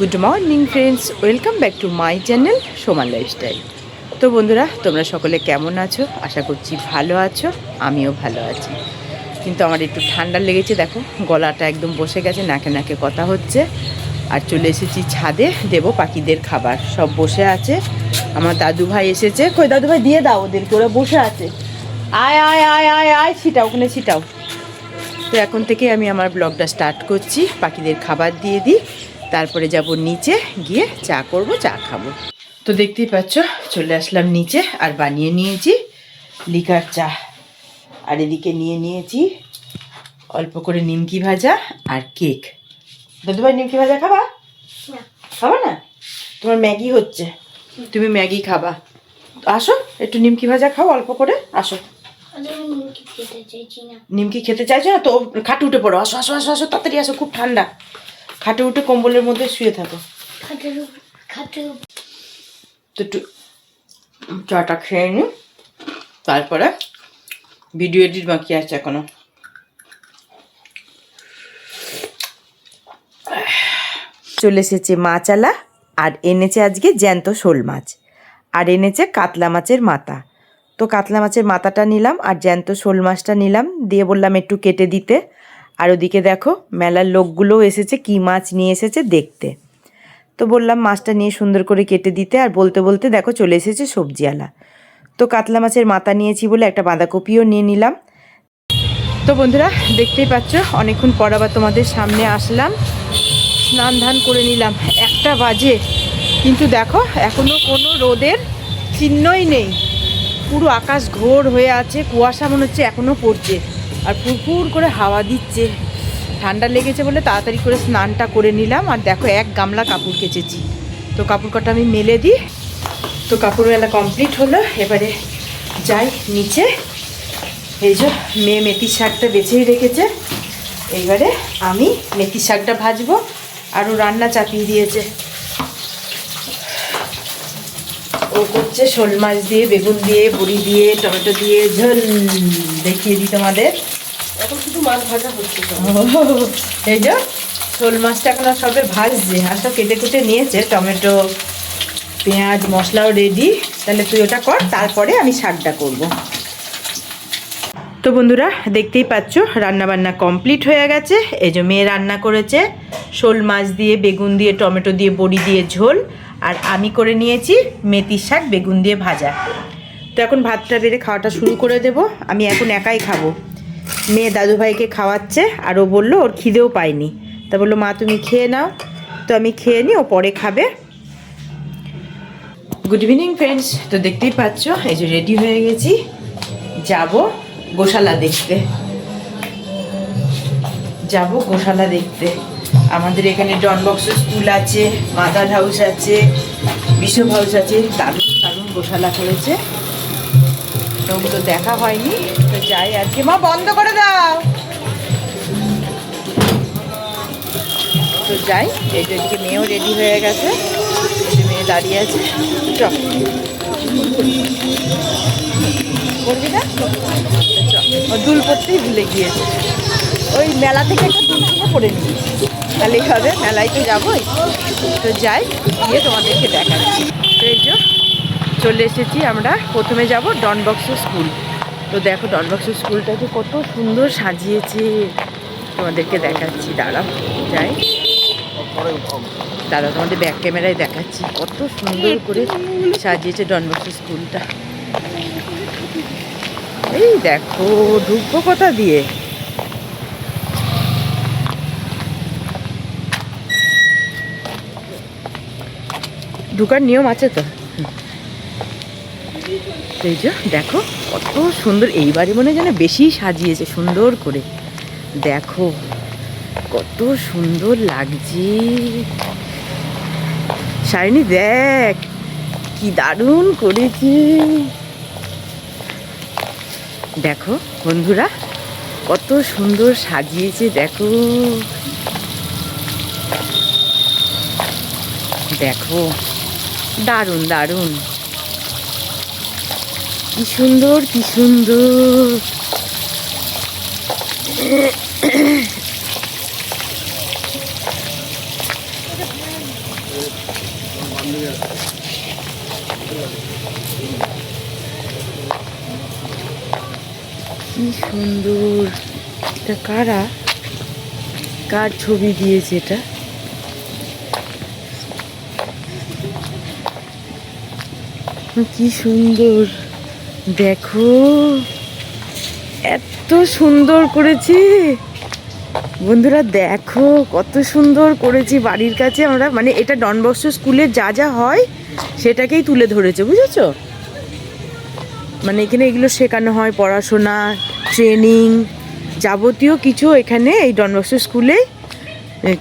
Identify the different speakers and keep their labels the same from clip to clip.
Speaker 1: Good morning friends welcome back to my channel Soman lifestyle তো বন্ধুরা, তোমরা সকলে কেমন আছো? আশা করছি ভালো আছো, আমিও ভালো আছি। কিন্তু আমার একটু ঠান্ডা লেগেছে, দেখো, গলাটা একদম বসে গেছে, নাকে নাকে কথা হচ্ছে। আর চলে এসেছি ছাদে, দেব পাখিদের খাবার। সব বসে আছে। আমার দাদু ভাই এসেছে। কই, দাদু ভাই, দিয়ে দাও ওদেরকে, ওরা বসে আছে। আয় আয় আয় আয় আয়, ছিটাও, ওখানে ছিটাও। তো এখন থেকে আমি আমার ব্লগটা স্টার্ট করছি। পাখিদের খাবার দিয়ে দিই। তারপরে যাব নিচে গিয়ে চা করব চা খাব। তো দেখতেই পাচ্ছ চলে আসলাম নিচে আর বানিয়ে নিয়েছি লিকার চা। আর এদিকে নিয়ে নিয়েছি অল্প করে নিমকি ভাজা আর কেক। দাদু ভাই নিমকি ভাজা খাবা? খাবা না? তোমার ম্যাগি হচ্ছে। তুমি ম্যাগি খাবা। আসো একটু নিমকি ভাজা খাও অল্প করে আসো।
Speaker 2: নিমকি খেতে
Speaker 1: নিমকি খেতে চাইছো না? তো খাটে উঠে পড়ো। আসো আসো আসো আসো তাড়াতাড়ি আসো খুব ঠান্ডা। খাটে উঠে কম্বলের মধ্যে শুয়ে থাকো। তো একটু চাটা খেয়ে নি তারপরে ভিডিও এডিট বাকি আছে এখনও। চলে এসেছে মাচালা আর এনেছে আজকে জ্যান্ত শোল মাছ আর এনেছে কাতলা মাছের মাথা। তো কাতলা মাছের মাথাটা নিলাম আর জ্যান্ত শোল মাছটা নিলাম দিয়ে বললাম একটু কেটে দিতে। আর ওদিকে দেখো, মেলার লোকগুলোও এসেছে, কি মাছ নিয়ে এসেছে দেখতে। তো বললাম, মাছটা নিয়ে সুন্দর করে কেটে দিতে, আর বলতে বলতে দেখো, চলে এসেছে সবজিওয়ালা। তো কাতলা মাছের মাথা নিয়েছি বলে একটা বাঁধাকপিও নিয়ে নিলাম। তো বন্ধুরা, দেখতেই পাচ্ছ, অনেকক্ষণ পর আবার তোমাদের সামনে আসলাম। স্নান ধান করে নিলাম। একটা বাজে, কিন্তু দেখো, এখনও কোনো রোদের চিহ্নই নেই। পুরো আকাশ ঘোর হয়ে আছে, কুয়াশা মনে হচ্ছে এখনও পড়ছে। আর ফুরফুর করে হাওয়া দিচ্ছে। ঠান্ডা লেগেছে বলে তাড়াতাড়ি করে স্নানটা করে নিলাম। আর দেখো, এক গামলা কাপড় কেচেছি। তো কাপড় কটা আমি মেলে দিই। তো কাপড় মেলা কমপ্লিট হলো। এবারে যাই নিচে। এই যে মেয়ে মেথির শাকটা বেছেই রেখেছে। এইবারে আমি মেথির শাকটা ভাজবো। আরও রান্না চাপিয়ে দিয়েছে। ও করছে শোল মাছ দিয়ে, বেগুন দিয়ে, বড়ি দিয়ে, টমেটো দিয়ে, ঝোল। দেখিয়ে দিই তোমাদের।
Speaker 2: এখন শুধু মাছ ভাজা হচ্ছে
Speaker 1: এই যে, শোল মাছটা এখন সবে ভাজছে। আর সব কেটে কুটে নিয়েছে, টমেটো, পেঁয়াজ, মশলাও রেডি তাহলে তুই ওটা কর, তারপরে আমি শাকটা করব। তো বন্ধুরা, দেখতেই পাচ্ছ রান্না বান্না কমপ্লিট হয়ে গেছে। এই যে মেয়ে রান্না করেছে, শোল মাছ দিয়ে, বেগুন দিয়ে, টমেটো দিয়ে, বড়ি দিয়ে ঝোল। আর আমি করে নিয়েছি মেথির শাক, বেগুন দিয়ে ভাজা। তো এখন ভাতটা বেড়ে খাওয়াটা শুরু করে দেব। আমি এখন একাই খাব। মেয়ে দাদুভাইকে খাওয়াচ্ছে আর ও বলল ওর খিদেও পায়নি। তা বলল, মা, তুমি খেয়ে নাও। তো আমি খেয়ে নিই, ও পরে খাবে। গুড ইভিনিং ফ্রেন্ডস তো দেখতেই পাচ্ছ, এই যে রেডি হয়ে গেছি। যাব গোশালা দেখতে। যাব গোশালা দেখতে। আমাদের এখানে ডনবক্স স্কুল আছে মাদার হাউস আছে বিশপ হাউস আছে, দারুণ দারুণ গোশালা করেছে। ওগুলো দেখা হয়নি, তো যাই আজকে। মা, বন্ধ করে দাও। তো যাই, এই যে এদিকে মেয়েও রেডি হয়ে গেছে। মেয়ে দাঁড়িয়ে আছে। চল। করবি না? দুল পড়তেই ভুলে গিয়েছে। ওই মেলা থেকে একটা পরে নিই তাহলেই হবে, মেলায় তো যাবোই। তো যাই, গিয়ে তোমাদেরকে দেখাচ্ছি। তো এই চলে এসেছি আমরা। প্রথমে যাব ডনবক্স স্কুল তো দেখো ডনবক্স স্কুলটাকে কত সুন্দর সাজিয়েছে। তোমাদেরকে দেখাচ্ছি, দাঁড়াও, যাই। দাদা তোমাদের ব্যাক ক্যামেরায় দেখাচ্ছি। কত সুন্দর করে সাজিয়েছে ডনবক্স স্কুলটা এই দেখো, ঢুকবো কোথা দিয়ে? ঢুকার নিয়ম আছে তো? এই যে, দেখো, কত সুন্দর। এইবারে মনে যেন বেশি সাজিয়েছে, সুন্দর করে। দেখো, কত সুন্দর লাগছে। শাইনি, দেখ, কি দারুণ করেছে। দেখো, বন্ধুরা, কত সুন্দর সাজিয়েছে, দেখো। দেখো, দারুণ দারুণ। কি সুন্দর কি সুন্দর। কি সুন্দর। এটা কারা? কার ছবি দিয়েছে এটা? কি সুন্দর। দেখো, এত সুন্দর করেছি। বন্ধুরা দেখো, কত সুন্দর করেছি বাড়ির কাছে আমরা। মানে এটা ডনবস্ক স্কুলে যা যা হয়, সেটাকেই তুলে ধরেছে, বুঝেছ? মানে এখানে এগুলো শেখানো হয়, পড়াশোনা, ট্রেনিং যাবতীয় কিছু এখানে এই ডনবস্ক স্কুলে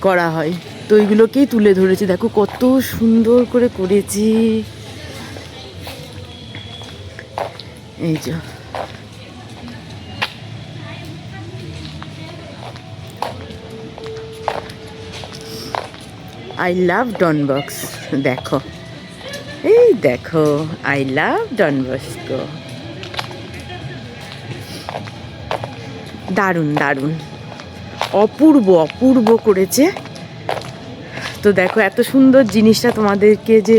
Speaker 1: করা হয়। তো ওইগুলোকেই তুলে ধরেছি। দেখো কত সুন্দর করে করেছি। এই যে। আই লাভ ডনবক্স দেখো। এই দেখো আই লাভ ডনবস্কো দারুণ দারুণ। অপূর্ব অপূর্ব করেছে। তো দেখো, এত সুন্দর জিনিসটা তোমাদেরকে যে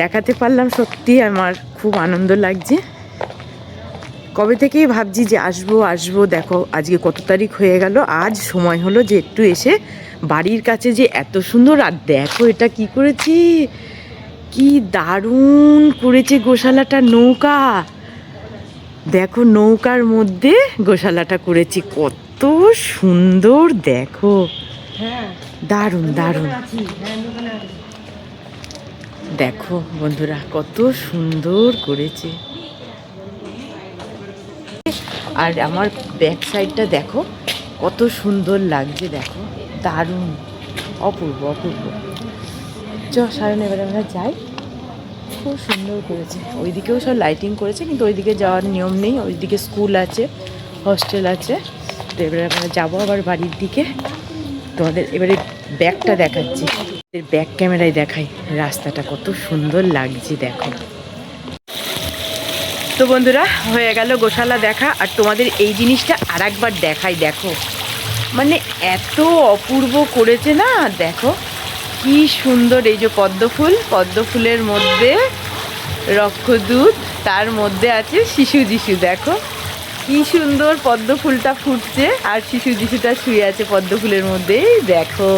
Speaker 1: দেখাতে পারলাম সত্যি আমার খুব আনন্দ লাগছে। কবে থেকেই ভাবছি যে আসব আসব দেখো আজকে কত তারিখ হয়ে গেল আজ সময় হলো যে একটু এসে বাড়ির কাছে যে এত সুন্দর আর দেখো এটা কি করেছি? কি দারুণ করেছে গোশালাটা নৌকা। দেখো নৌকার মধ্যে গোশালাটা করেছি কত সুন্দর দেখো। দারুণ দারুণ। দেখো বন্ধুরা কত সুন্দর করেছে। আর আমার ব্যাক সাইডটা দেখো, কত সুন্দর লাগছে দেখো। দারুণ, অপূর্ব অপূর্ব। চ সারণ এবারে আমরা যাই। খুব সুন্দর করেছে। ওইদিকেও সব লাইটিং করেছে, কিন্তু ওইদিকে যাওয়ার নিয়ম নেই। ওইদিকে স্কুল আছে হস্টেল আছে। তো এবারে আমরা যাব আবার বাড়ির দিকে। তোমাদের এবারে ব্যাগটা দেখাচ্ছি। ব্যাক ক্যামেরায় দেখাই। রাস্তাটা কত সুন্দর লাগছে দেখো। তো বন্ধুরা, হয়ে গেল গোশালা দেখা। আর তোমাদের এই জিনিসটা আর একবার দেখাই, দেখো। মানে এত অপূর্ব করেছে না? দেখো, কি সুন্দর এই যে পদ্ম ফুল। পদ্ম ফুলের মধ্যে রক্ষদূত তার মধ্যে আছে শিশু যিশু, দেখো। কি সুন্দর পদ্ম ফুলটা ফুটছে। আর শিশু যিশুটা শুয়ে আছে পদ্ম ফুলের মধ্যে দেখো।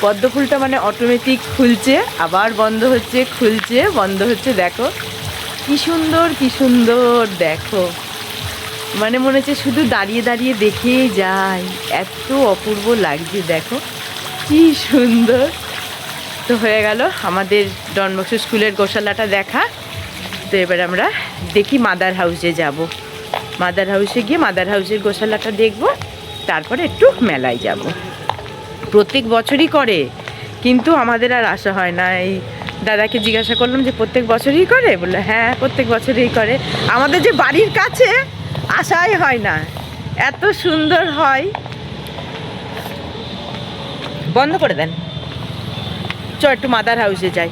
Speaker 1: পদ্ম ফুলটা মানে অটোমেটিক খুলছে, আবার বন্ধ হচ্ছে, খুলছে, বন্ধ হচ্ছে, দেখো। কি সুন্দর কি সুন্দর, দেখো। মানে মনে হচ্ছে শুধু দাঁড়িয়ে দাঁড়িয়ে দেখেই যাই। এত অপূর্ব লাগছে, দেখো। কি সুন্দর। তো হয়ে গেল আমাদের ডনবক্স স্কুলের গোশালাটা দেখা। তো এবার আমরা দেখি মাদার হাউসে যাব। মাদার হাউসে গিয়ে মাদার হাউসের গোশালাটা দেখব। তারপরে একটু মেলায় যাব। প্রত্যেক বছরই করে, কিন্তু আমাদের আর আসা হয় না। এই দাদাকে জিজ্ঞাসা করলাম যে, প্রত্যেক বছরই করে? বলল হ্যাঁ প্রত্যেক বছরই করে। আমাদের যে বাড়ির কাছে আসাই হয় না। এত সুন্দর হয়। বন্ধ করে দেন। চ একটু মাদার হাউসে যাই।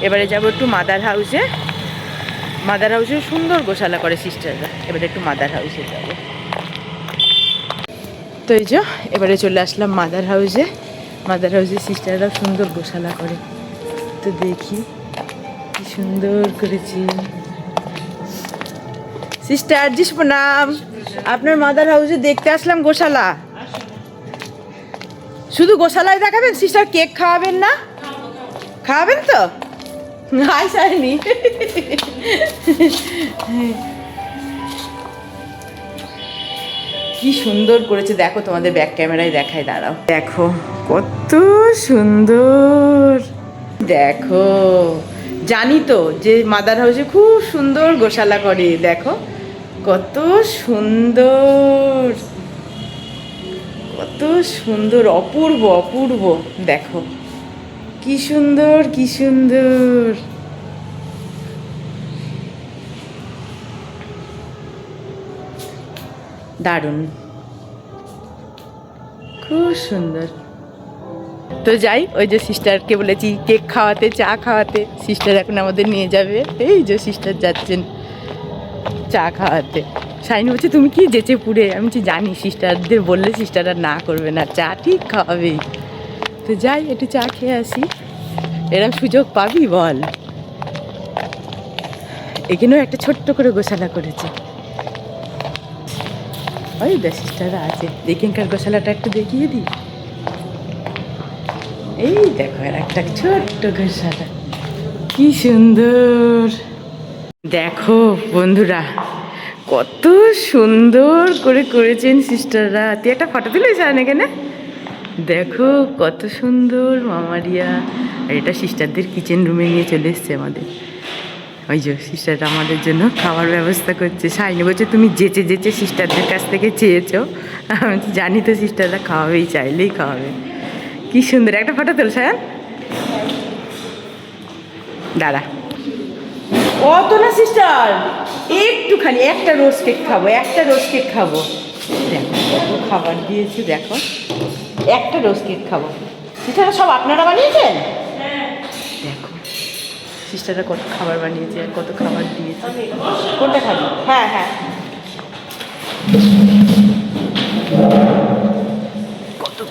Speaker 1: এবারে যাব একটু মাদার হাউসে মাদার হাউসে সুন্দর গোশালা করে সিস্টাররা এবারে একটু মাদার হাউসে যাব। তো এই যে, এবারে চলে আসলাম মাদার হাউসে মাদার হাউসে সিস্টাররা সুন্দর গোশালা করে। তো দেখি কি সুন্দর করেছি। সিস্টার জি প্রণাম আপনার মাদার হাউসে দেখতে আসলাম গোশালা। শুধু গোশালায় দেখাবেন? সিস্টার কেক খাওয়াবেন না? খাওয়াবেন তো? হাই সাইনি কি সুন্দর করেছে। দেখো তোমাদের ব্যাক ক্যামেরায় দেখায়, দাঁড়াও। দেখো, কত সুন্দর। দেখো, জানি তো যে মাদার হাউসে খুব সুন্দর গোশালা করে, দেখো, কত সুন্দর কত সুন্দর, অপূর্ব অপূর্ব, দেখো, কি সুন্দর কি সুন্দর। দারুণ, খুব সুন্দর। তো যাই, ওই যে সিস্টারকে বলেছি কেক খাওয়াতে, চা খাওয়াতে। সিস্টার এখন আমাদের নিয়ে যাবে। এই যে সিস্টার যাচ্ছেন চা খাওয়াতে। সাইনি বলছে, তুমি কি যেচে পুড়ে আমি বলছি, জানি, সিস্টারদের বললে সিস্টাররা না করবে না। চা ঠিক খাওয়াবেই তো যাই, একটু চা খেয়ে আসি। এরম সুযোগ পাবি, বল। এখানেও একটা ছোট্ট করে গোশালা করেছে। ওই সিস্টাররা আছে। এখানকার গোশালাটা একটু দেখিয়ে দিই। এই দেখো এর একটা ছোট্ট গোশালা কি সুন্দর। দেখো বন্ধুরা, কত সুন্দর করে করেছেন সিস্টাররা। তুই একটা ফটো তুলেছ এখানে। দেখো কত সুন্দর মামারিয়া। আর এটা সিস্টারদের কিচেন রুমে নিয়ে চলে এসছে আমাদের। ওই যে সিস্টাররা আমাদের জন্য খাওয়ার ব্যবস্থা করছে। সাইনি বলছে, তুমি যেচে যেচে সিস্টারদের কাছ থেকে চেয়েছো। আমি জানি তো সিস্টাররা খাওয়াবেই, চাইলেই খাওয়াবে। কি সুন্দর, একটা ফটো তোল সায়ন দাঁড়া। অত না সিস্টার একটুখানি, একটা রোজ কেক খাব, একটা রোজ কেক খাব। দেখো, কত খাবার দিয়েছে, দেখো। একটা রোজ কেক খাব। সিস্টাররা সব আপনারা বানিয়েছেন? দেখো সিস্টাররা কত খাবার বানিয়েছে, কত খাবার দিয়েছে। কোনটা খাবি? হ্যাঁ হ্যাঁ।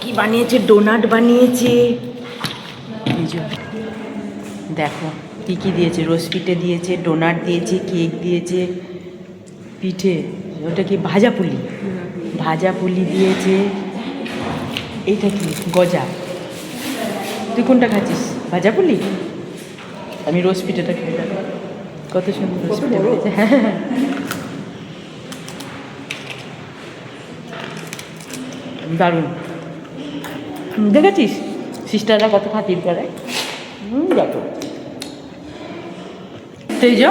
Speaker 1: কি বানিয়েছে? ডোনাট বানিয়েছে। দেখো, কী কী দিয়েছে? রোজ পিঠে দিয়েছে, ডোনাট দিয়েছে, কেক দিয়েছে, পিঠে, ওটা কি ভাজা পুলি? ভাজা পুলি দিয়েছে। এইটা কি? গজা। তুই কোনটা খাচ্ছিস? ভাজা পুলি? আমি রোজ পিঠেটা খেয়ে কত সুন্দর পিঠে দারুণ। দেখেছিস? সিস্টাররা কত খাতির করে? দেখো সেই যে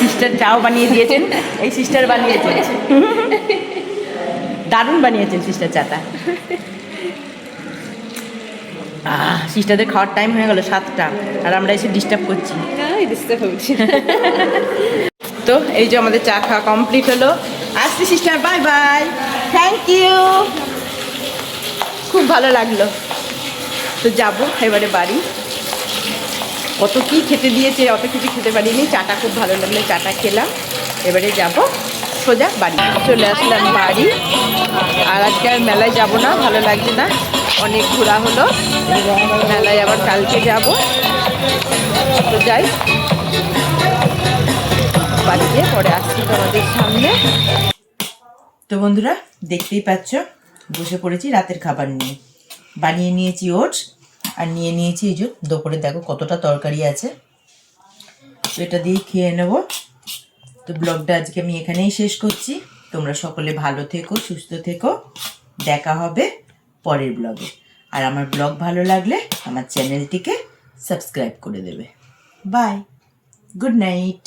Speaker 1: সিস্টার চাও বানিয়ে দিয়েছেন এই সিস্টার বানিয়েছেন। দারুণ বানিয়েছেন সিস্টার চাটা। সিস্টারদের খাওয়ার টাইম হয়ে গেল সাতটা আর আমরা এসে ডিস্টার্ব করছি। তো এই যে আমাদের চা খাওয়া কমপ্লিট হলো। আসছি sister bye bye thank you খুব ভালো লাগল। তো যাব এবারে বাড়ি। কত কি খেতে দিয়েছে, অত কিছু খেতে পারিনি, চাটা খুব ভালো লাগল, চাটা খেলাম। এবারে যাব সোজা বাড়ি। চলে আসলাম বাড়ি। আর আজকে আর মেলায় যাব না, ভালো লাগছে না। অনেক ঘোরা হলো। মেলায় আবার কালকে যাব। তো যাই। বাড়িতে পরে আসছি তোমাদের সামনে। তো বন্ধুরা, দেখতেই পাচ্ছ বসে পড়েছি রাতের খাবার নিয়ে। বানিয়ে নিয়েছি ওটস আর নিয়ে নিয়েছি এই দুপুরে দেখো কতটা তরকারি আছে। তো এটা দিয়ে খেয়ে নেব। তো ব্লগটা আজকে আমি এখানেই শেষ করছি। তোমরা সকলে ভালো থেকো, সুস্থ থেকো। দেখা হবে পরের ব্লগে। আর আমার ব্লগ ভালো লাগলে আমার চ্যানেলটিকে সাবস্ক্রাইব করে দেবে। Bye, good night.